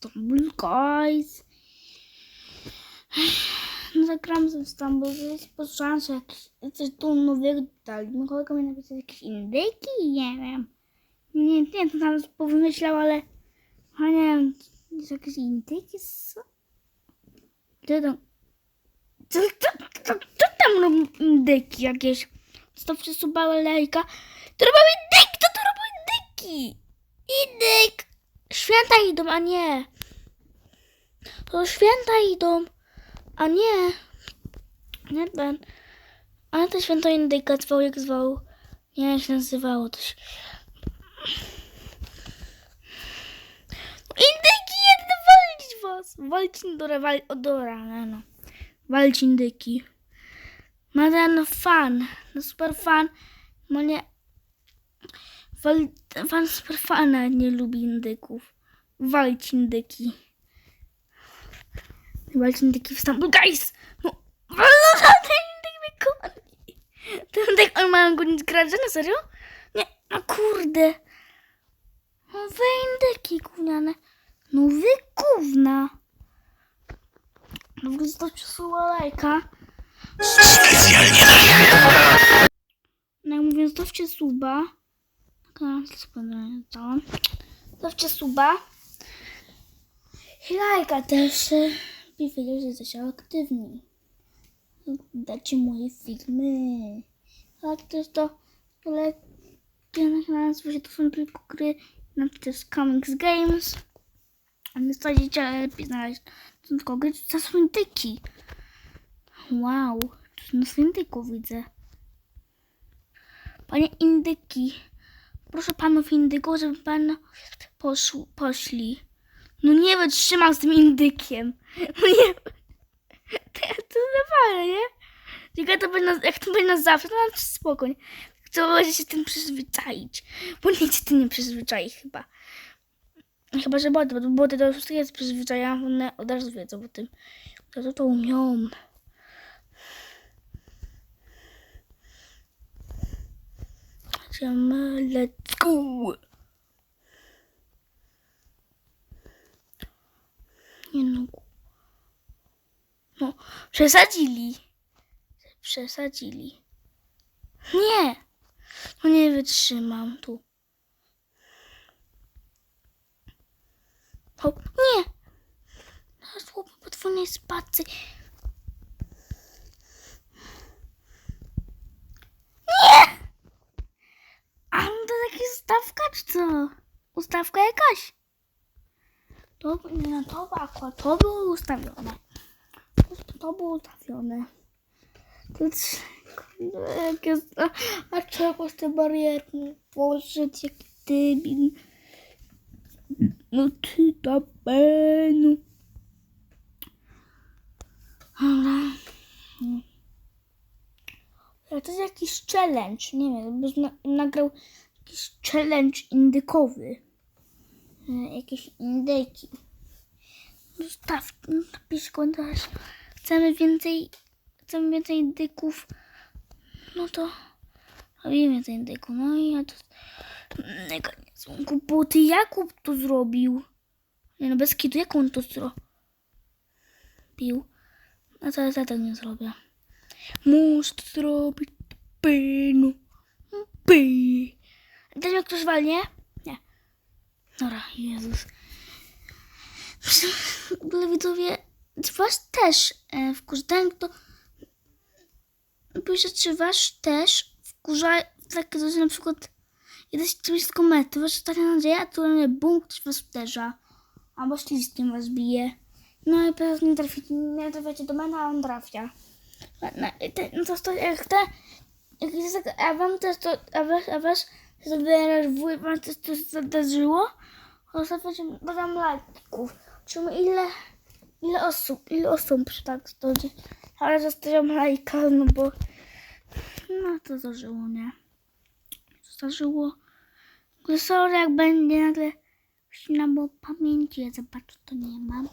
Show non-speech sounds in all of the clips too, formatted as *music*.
Stumble Guys. No zagram ze Stumble Guys, po szansę jakiś, coś tu nowego dali. Mój kolega mi napisał jakieś indyki, nie wiem. Nie, nie, to tam powymyślał, ale... A nie wiem, jest jakieś indyki, co? Co tam? Co, co, co, co tam robią indyki jakieś? Stopcie suba lejka. To robią indyki, to to robią indyki! Indyk! Święta idą, a nie. To święta idą, a nie. Nie ten. Ale to święto indyka zwał jak zwał. Nie wiem jak się nazywało to się. Indyki jedne walić was! Walić Indora, wal, odora, no, no. Walić indyki. Ma ten fan, no super fan, nie. Wal, fan super fana nie lubi indyków. Walić indyki. Walić indyki w Stambuł. Guys! No, walona, ten indyk mnie goni. Ten indyk, on ma gonić gracza, na serio? Nie, no kurde. No wy indyki gówniane. No wy gówna. No w ogóle to przesuła lajka. Specjalnie No jak mówię, zostawcie suba. Zostawcie suba. I lajka też. By wiedział, że jesteście aktywni. Dacie moje filmy. Tak też to ale ja na kanale nazywa się są tylko gry. Na to jest Comics Games. A nie staniecie lepiej znaleźć. To są tylko gry, to są indyki. Wow, tu na indyku widzę. Panie indyki, proszę panów indyków, żeby pan poszł, poszli. No nie wytrzymam z tym indykiem. No nie. To, to nie? Jak to będzie jak to będzie na zawsze, to spokojnie. Trzeba będzie się tym przyzwyczaić. Bo nic się tym nie przyzwyczai chyba. Chyba, że boty, bo to już jest przyzwyczajone, one od razu wiedzą o tym. To to umią. Idziemy, let's go! Nie no. No, przesadzili. Przesadzili. Nie! No nie wytrzymam tu. O, nie! Na słowo potwornej spacy. Nie! A no to jakaś stawka czy co? Ustawka jakaś? To, no to akurat, to było ustawione. To, to było ustawione. To jak jest, a, a czegoś te barierki położyć jak debil. No ty to benu. Dobra. Ale to jest jakiś challenge, nie wiem, byś na, nagrał jakiś challenge indykowy. E, Jakieś indyki. Zostaw, napisz komentarz. Chcemy więcej, chcemy więcej indyków. No to robimy więcej indyków. No i ja to... Nie są głupoty. Jakub to zrobił. Nie no, bez kitu, jak on to zrobił? A co ja tak nie zrobię. Muszę to zrobić. Pynu. Py. Też jak ktoś walnie? Nie. Dobra, Jezus. *laughs* W ogóle widzowie, czy was też e, wkurzają to... Piszę, czy was też wkurza takie coś, na przykład jesteś blisko mety, wasza taka nadzieja, tu nagle bum, ktoś was uderza. Albo ślizgiem was bije. No i teraz nie traficie, nie trafiacie do mena, a on trafia. No, i te, no to, to jak te, jak jest tak, a wam też to, a was, a was się to denerwuje, wam też to zdarzyło, zostawiacie, dodam lajków. Czemu ile, ile osób, ile osób przy tak stodzi, ale zostawiam lajka, no bo, no to zdarzyło, nie? Zdarzyło. Sorry, jak będzie nagle wcina, bo pamięci, ja to nie mam.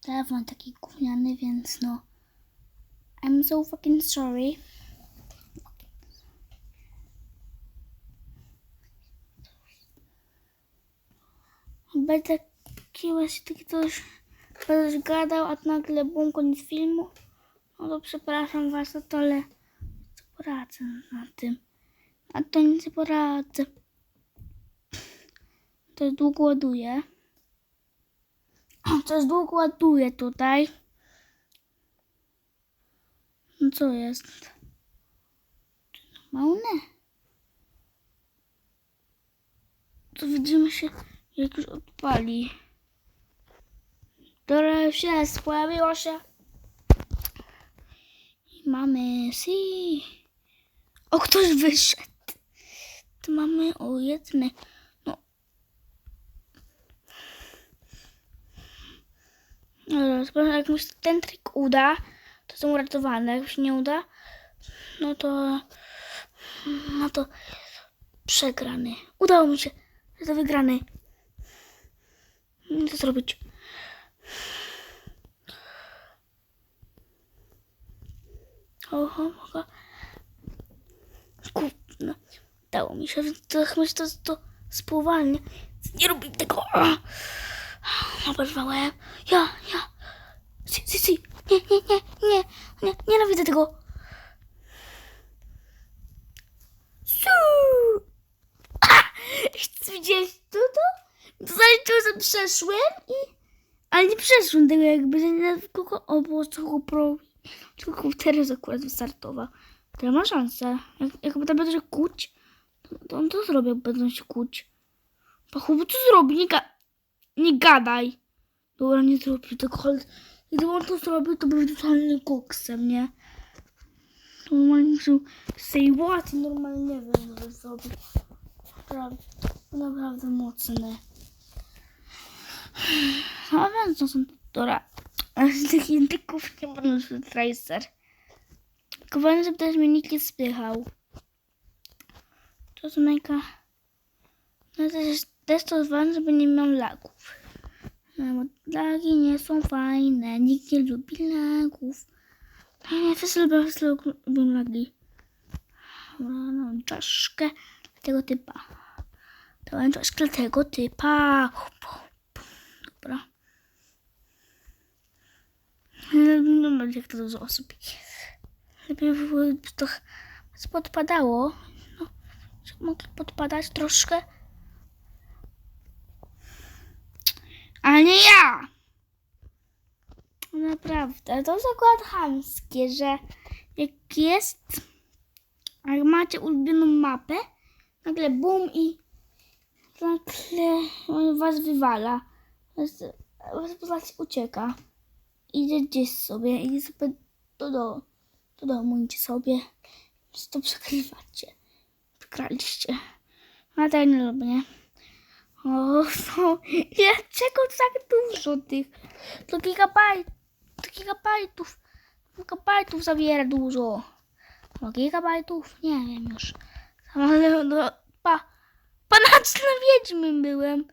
Telefon taki gówniany, więc no. I'm so fucking sorry. Będę taki właśnie taki coś, ktoś gadał, a nagle bum, koniec filmu. No to przepraszam was za to, ale poradzę na tym. A to nic nie poradzę. To długo ładuje. Jest długo ładuje tutaj. No co jest? Normalne. To widzimy się, jak już odpali. Dobra, jest, pojawiło się. I mamy si. O, ktoś wyszedł. To mamy o jedne. No. Dobra, jak mi się ten trik uda, to są uratowane. Jak się nie uda, no to. No to przegrany. Udało mi się. To wygrany. Co zrobić? Oho, oho. Kupno. Dało mi się, więc to chyba to, to spowalnia. Nie robię tego. Oberwałem. Ja, ja. Si, si, si. Nie, nie, nie, nie, nie, nienawidzę tego. Su. *laughs* Widziałeś to to? Że przeszłem i... Ale nie przeszłem tego jakby, że nie tylko o, było co kuprowi. Tylko teraz akurat wystartował. To ja mam szansę. Jak, jak będę kłuć, to, on to zrobi, jak będą się kłuć. Pachu, co zrobi? Nie, ga nie gadaj. Dobra, nie zrobił tego, ale gdyby on to zrobił, to był totalnym koksem, nie? Normalnie muszę say what i normalnie nie wiem, co zrobił. Naprawdę, naprawdę mocne. A więc to są dobra. Z tych indyków nie ma już tracer. Fajnie, żeby też mnie nikt nie spychał. To najka... No jest też to ważne, żeby nie miał lagów. No, bo lagi nie są fajne. Nikt nie lubi lagów. Ja nie wszyscy lubią, wszyscy lubią lagi. No, czaszkę tego typa. Będzie czaszkę tego typa. Dobra. No, no jak to dużo osób. Lepiej by to podpadało. No, mogli podpadać troszkę. Ale nie ja! Naprawdę, to jest akurat chamskie, że jak jest, jak macie ulubioną mapę, nagle bum i nagle was wywala. Postać ucieka. Idzie gdzieś sobie, idzie sobie do, do, do domu, idzie sobie. To przegrywacie. Przegraliście. Ale tak nie lubię? O, no. *laughs* Dlaczego tak dużo tych? To gigabajt, to gigabajtów. Gigabajtów zawiera dużo. No gigabajtów? Nie wiem już. Ale no, pa, panaczny wiedźmy byłem.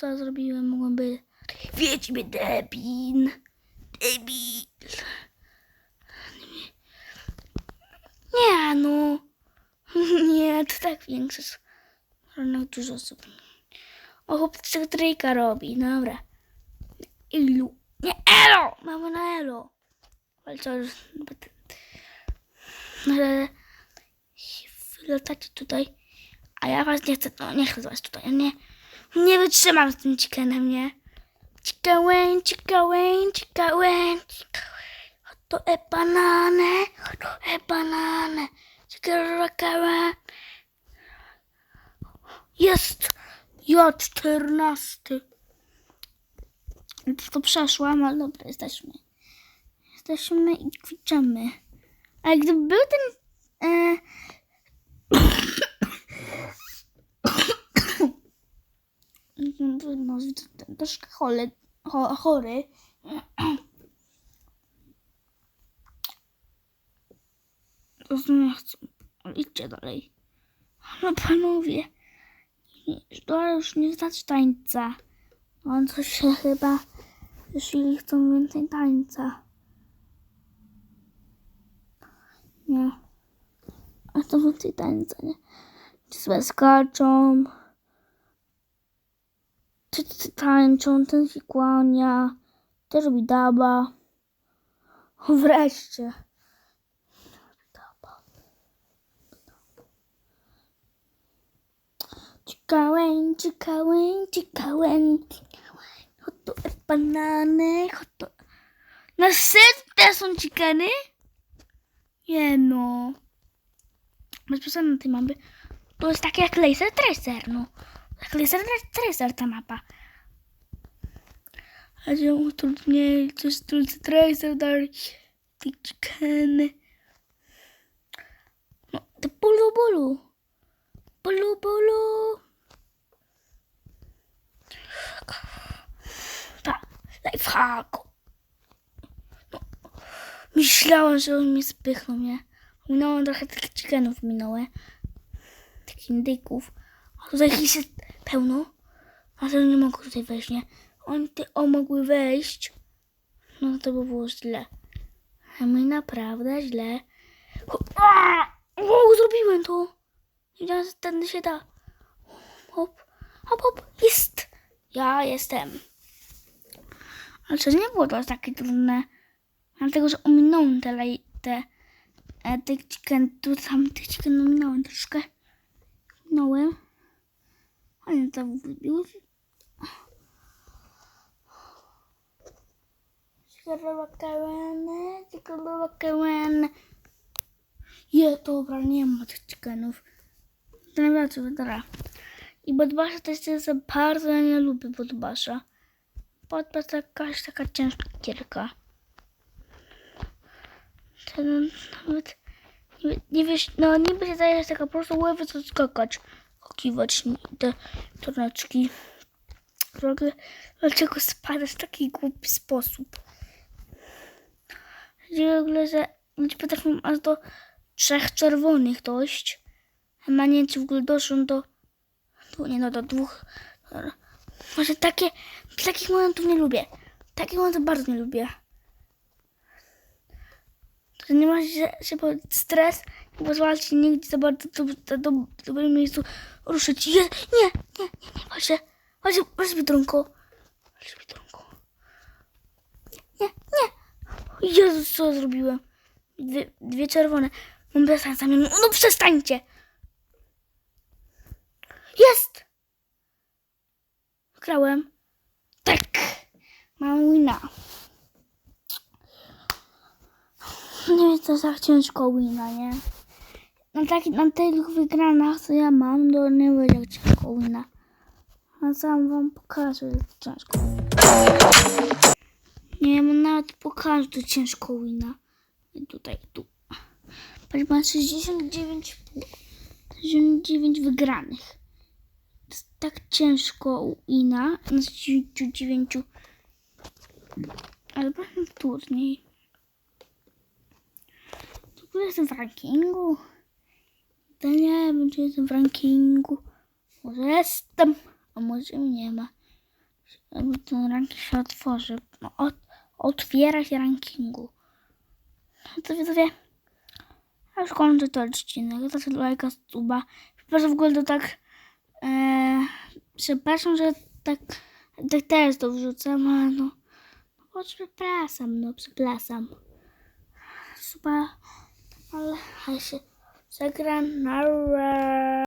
Co zrobiłem? Mogłem wiedźmy debil. Debil. Nie no. *laughs* Nie, to tak większość. No dużo osób. O, chłopcy tryjka robi. Dobra. Ilu. Nie, Elo! Mamy na Elo. Ale co. Ale... Latacie tutaj. A ja was nie chcę... No, nie chcę was tutaj. Nie... Nie wytrzymam z tym chickenem, nie? Chicken, chicken, chicken, To e banane. To e banane. Chicken, Jest! Ja 14. To przeszłam, ale dobra, jesteśmy. Jesteśmy i kwiczemy. Ale gdyby był ten. E... no, troszkę chory, cho, chory. To nie chcę. Idźcie dalej. No panowie. To już nie wstać tańca. On coś się chyba, jeśli chcą więcej tańca. Nie. A to więcej tańca, nie? Sobie skaczą. Ty, tańczą, ten się kłania, ten robi daba. Wreszcie. Daba. Czekałem, czekałem, czekałem. Hoto e banany, hoto... Na setę są chickeny? Nie no. Bez przesady tej mapy. To jest takie jak Laser Tracer, no. Jak Laser Tracer ta mapa. A utrudniej, to jest Laser Tracer dalej. Te chickeny. No, to bulu bulu. Bulu bulu. Tak, lifehacku. No, myślałam, że on mnie spychnął, nie? Minąłem trochę tych chickenów, minąłem. Takich indyków. A tutaj jest pełno. A to nie mogą tutaj wejść, nie? Oni ty o mogły wejść. No to by było źle. A my naprawdę źle. O, o, zrobiłem to. Wiedziałam, że tędy się da. Hop, hop, hop, jest. Ja jestem. Ale to nie było to takie trudne. Dlatego, że ominąłem te, te, e, tych chicken, tu tam tych chicken ominąłem troszkę. Minąłem. Ale to wybiły. Czekolowakareny, czekolowakareny. Je, dobra, nie ma tych chickenów. Naprawdę, dobra. I Bodbasza też jest bardzo, ja nie lubię Bodbasza. Bodbasz to jakaś taka ciężka gierka. Ten nawet nie, nie wiesz, no niby się zdaje, że taka po prostu łeby co skakać, kokiwać te ogóle, Dlaczego spadasz w taki głupi sposób? Że w ogóle, że ludzie potrafią aż do trzech czerwonych dojść. A manięci w ogóle doszło do, do nie no, do dwóch. Może takie, takich momentów nie lubię. Takich momentów bardzo nie lubię. To nie ma się bo stres nie pozwala nigdzie za bardzo do, do, do, w dobrym miejscu ruszyć. Je, nie, nie, nie, nie, właśnie, właśnie, właśnie biedronko. Właśnie biedronko. Nie, nie. Jezus, co zrobiłem? Dwie, dwie czerwone. Mam bez sensu. No przestańcie. Jest! Wygrałem. Tak. Mam wina. Nie jest to tak ciężko wina, nie? Na, taki, na tych wygranach, co ja mam, to nie będzie ciężko wina. A sam wam pokażę, jak ciężko. Nie wiem, nawet pokażę, to ciężko wina. I tutaj, tu. Patrz, mam 69 pół. 69 wygranych. To jest tak ciężko wina. Na 69. Ale bardzo trudniej. W ogóle jestem w rankingu. To nie wiem, czy jestem w rankingu. Może jestem, a może nie ma. Jakby ten ranking się otworzy. No, ot, otwiera się rankingu. No to widzowie. Ja już kończę ten odcinek. To lajka, suba. Przepraszam w ogóle to tak... E, przepraszam, że tak, tak teraz to wrzucam, ale no... No przepraszam, no przepraszam. Suba... Ale, ale się zagra na